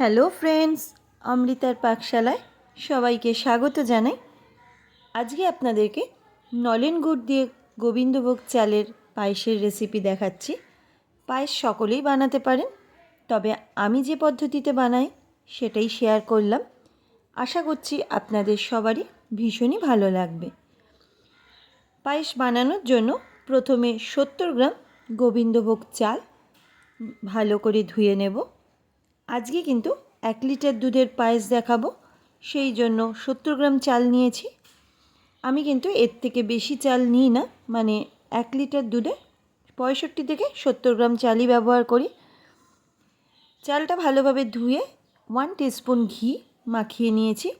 Hello friends, অমৃতার পাকশালায় সবাইকে স্বাগত জানাই। আজকে আপনাদেরকে নলেন গুড় দিয়ে গোবিন্দভোগ চালের পায়েসের রেসিপি দেখাচ্ছি। পায়েস সকলেই বানাতে পারেন, তবে আমি যে পদ্ধতিতে বানাই সেটাই শেয়ার করলাম। আশা করছি আপনাদের সবারই ভীষণই ভালো লাগবে। পায়েস বানানোর জন্য প্রথমে সত্তর গ্রাম গোবিন্দভোগ চাল ভালো করে ধুয়ে নেব। আজকে কিন্তু এক লিটার দুধের পায়েস দেখাবো। সেই জন্য সত্তর গ্রাম চাল নিয়েছি। আমি কিন্তু এর থেকে বেশি চাল নিই না। মানে এক লিটার দুধে পঁয়ষট্টি থেকে সত্তর গ্রাম চালই ব্যবহার করি। চালটা ভালোভাবে ধুয়ে ওয়ান টিস্পুন ঘি মাখিয়ে নিয়েছি।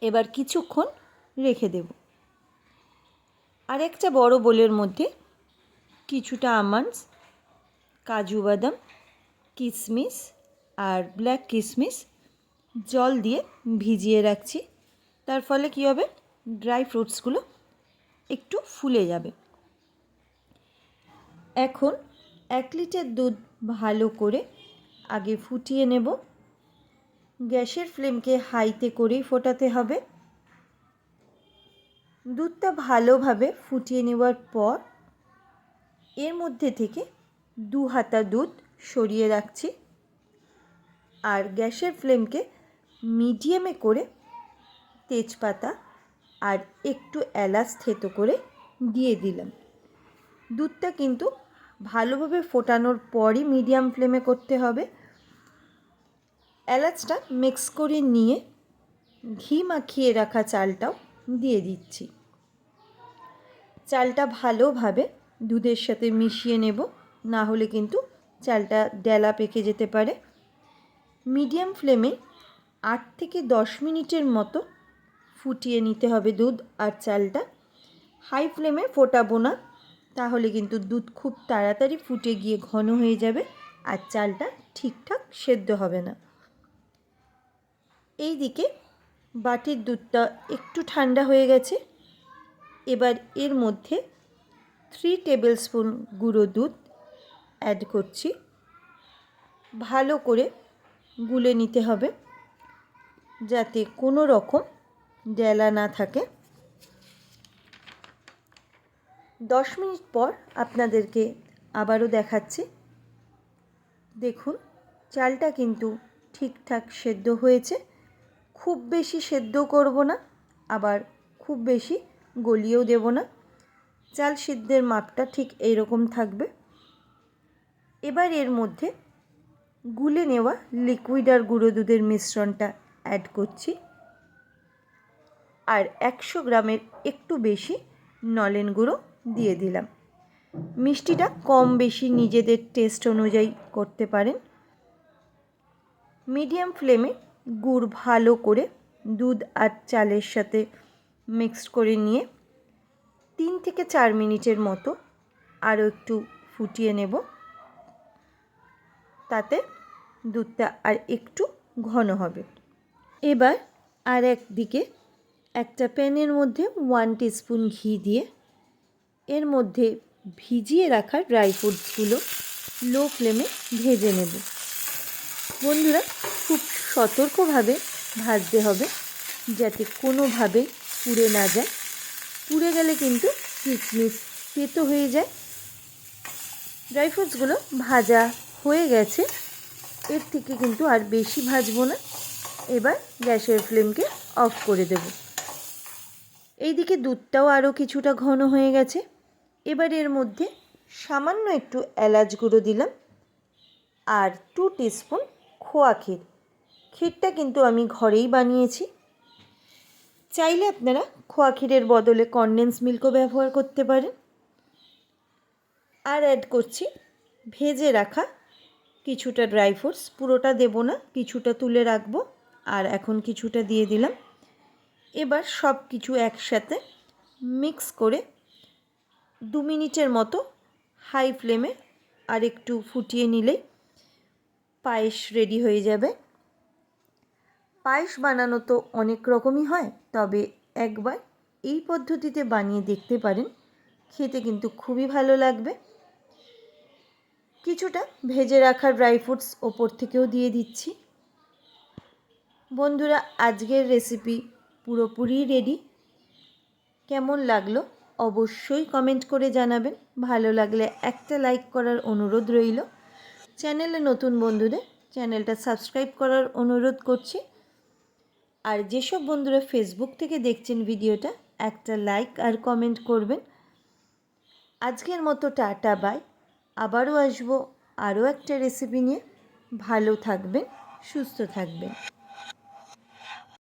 এবার কিছুক্ষণ রেখে দেব। আর একটা বড় বোলের মধ্যে কিছুটা আমন্ডস, কাজু বাদাম কিশমিশ আর ব্ল্যাক কিশমিশ জল দিয়ে ভিজিয়ে রাখছি। তার ফলে কী হবে? ড্রাই ফ্রুটসগুলো একটু ফুলে যাবে। এখন এক লিটার দুধ ভালো করে আগে ফুটিয়ে নেব। গ্যাসের ফ্লেমকে হাইতে করেই ফোটাতে হবে। দুধটা ভালোভাবে ফুটিয়ে নেওয়ার পর এর মধ্যে থেকে দু হাতা দুধ সরিয়ে রাখছি। আর গ্যাসের ফ্লেমকে মিডিয়ামে করে তেজপাতা আর একটু এলাচ থেতো করে দিয়ে দিলাম। দুধটা কিন্তু ভালোভাবে ফোটানোর পরই মিডিয়াম ফ্লেমে করতে হবে। এলাচটা মিক্স করে নিয়ে ঘি মাখিয়ে রাখা চালটাও দিয়ে দিচ্ছি। চালটা ভালোভাবে দুধের সাথে মিশিয়ে নেব, না হলে কিন্তু চালটা ডেলা পেকে যেতে পারে। মিডিয়াম ফ্লেমে আট থেকে দশ মিনিটের মতো ফুটিয়ে নিতে হবে দুধ আর চালটা। হাই ফ্লেমে ফোটাবো না, তাহলে কিন্তু দুধ খুব তাড়াতাড়ি ফুটে গিয়ে ঘন হয়ে যাবে আর চালটা ঠিকঠাক সেদ্ধ হবে না। এই দিকে বাটির দুধটা একটু ঠান্ডা হয়ে গেছে। এবার এর মধ্যে থ্রি টেবিল স্পুন গুঁড়ো দুধ অ্যাড করছি। ভালো করে গুলে নিতে হবে যাতে কোনো রকম ডেলা না থাকে। দশ মিনিট পর আপনাদেরকে আবারও দেখাচ্ছি। দেখুন, চালটা কিন্তু ঠিকঠাক সেদ্ধ হয়েছে। খুব বেশি সেদ্ধ করব না, আবার খুব বেশি গলিয়েও দেব না। চাল সিদ্ধের মাপটা ঠিক এইরকম থাকবে। এবার এর মধ্যে গুলে নেওয়া লিকুইড আর গুঁড়ো দুধের মিশ্রণটা অ্যাড করছি। আর একশো গ্রামের একটু বেশি নলেন গুঁড়ো দিয়ে দিলাম। মিষ্টিটা কম বেশি নিজেদের টেস্ট অনুযায়ী করতে পারেন। মিডিয়াম ফ্লেমে গুড় ভালো করে দুধ আর চালের সাথে মিক্সড করে নিয়ে তিন থেকে চার মিনিটের মতো আরও একটু ফুটিয়ে নেব। তাতে দুধটা আর একটু ঘন হবে। এবার আর একদিকে একটা প্যানের মধ্যে ওয়ান টিস্পুন ঘি দিয়ে এর মধ্যে ভিজিয়ে রাখা ড্রাই ফ্রুটসগুলো লো ফ্লেমে ভেজে নেব। বন্ধুরা, খুব সতর্কভাবে ভাজতে হবে যাতে কোনোভাবে পুড়ে না যায়। পুড়ে গেলে কিন্তু কিচমিচ তেতো হয়ে যায়। ড্রাই ফ্রুটসগুলো ভাজা হয়ে গেছে। এর থেকে কিন্তু আর বেশি ভাজবো না। এবার গ্যাসের ফ্লেমকে অফ করে দেব। এইদিকে দুধটাও আরও কিছুটা ঘন হয়ে গেছে। এবার এর মধ্যে সামান্য একটু এলাচ গুঁড়ো দিলাম আর টু টিস্পুন খোয়া ক্ষীর। ক্ষীরটা কিন্তু আমি ঘরেই বানিয়েছি। চাইলে আপনারা খোয়া ক্ষীরের বদলে কনডেন্স মিল্কও ব্যবহার করতে পারেন। আর অ্যাড করছি ভেজে রাখা কিছুটা ড্রাই ফ্রুটস, পুরোটা দেব না, কিছুটা তুলে রাখব, আর এখন কিছুটা দিয়ে দিলাম। এবার সব কিছু একসাথে মিক্স করে দু মিনিটের মতো হাই ফ্লেমে আর একটু ফুটিয়ে নিলেই পায়েস রেডি হয়ে যাবে। পায়েস বানানো তো অনেক রকমই হয়, তবে একবার এই পদ্ধতিতে বানিয়ে দেখতে পারেন, খেতে কিন্তু খুবই ভালো লাগবে। কিছুটা ভেজে রাখা ড্রাই ফ্রুটস ওপর থেকেও দিয়ে দিচ্ছি। বন্ধুরা, আজকের রেসিপি পুরোপুরি রেডি কেমন লাগল অবশ্যই কমেন্ট করে জানাবেন। ভালো লাগলে একটা লাইক করার অনুরোধ রইল। চ্যানেলে নতুন বন্ধুদের চ্যানেলটা সাবস্ক্রাইব করার অনুরোধ করছি। আর যেসব বন্ধুরা ফেসবুক থেকে দেখছেন ভিডিওটা, একটা লাইক আর কমেন্ট করবেন। আজকের মতো টাটা বাই আবারও আসব আরও একটা রেসিপি নিয়ে। ভালো থাকবেন সুস্থ থাকবেন।